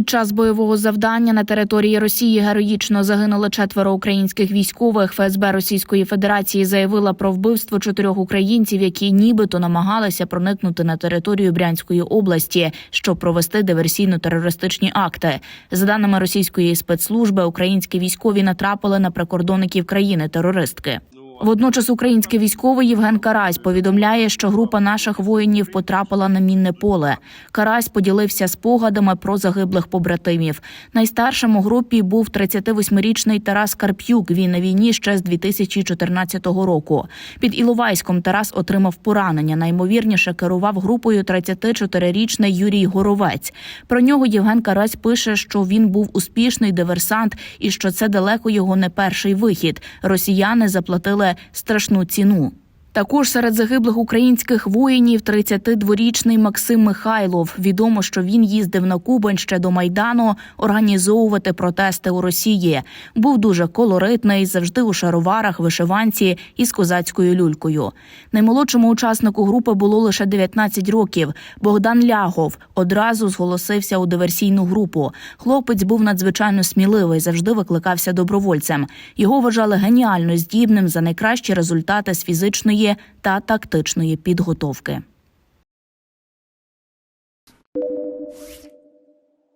Під час бойового завдання на території Росії героїчно загинуло четверо українських військових. ФСБ Російської Федерації заявила про вбивство чотирьох українців, які нібито намагалися проникнути на територію Брянської області, щоб провести диверсійно-терористичні акти. За даними російської спецслужби, українські військові натрапили на прикордонників країни-терористки. Водночас український військовий Євген Карась повідомляє, що група наших воїнів потрапила на мінне поле. Карась поділився спогадами про загиблих побратимів. Найстаршим у групі був 38-річний Тарас Карп'юк. Він на війні ще з 2014 року. Під Іловайськом Тарас отримав поранення. Наймовірніше керував групою 34-річний Юрій Горовець. Про нього Євген Карась пише, що він був успішний диверсант і що це далеко його не перший вихід. Росіяни заплатили страшну ціну. Також серед загиблих українських воїнів 32-річний Максим Михайлов. Відомо, що він їздив на Кубань ще до майдану організовувати протести у Росії. Був дуже колоритний, завжди у шароварах, вишиванці і з козацькою люлькою. Наймолодшому учаснику групи було лише 19 років. Богдан Лягов одразу зголосився у диверсійну групу. Хлопець був надзвичайно сміливий, завжди викликався добровольцем. Його вважали геніально здібним за найкращі результати з фізичної тактичної та тактичної підготовки.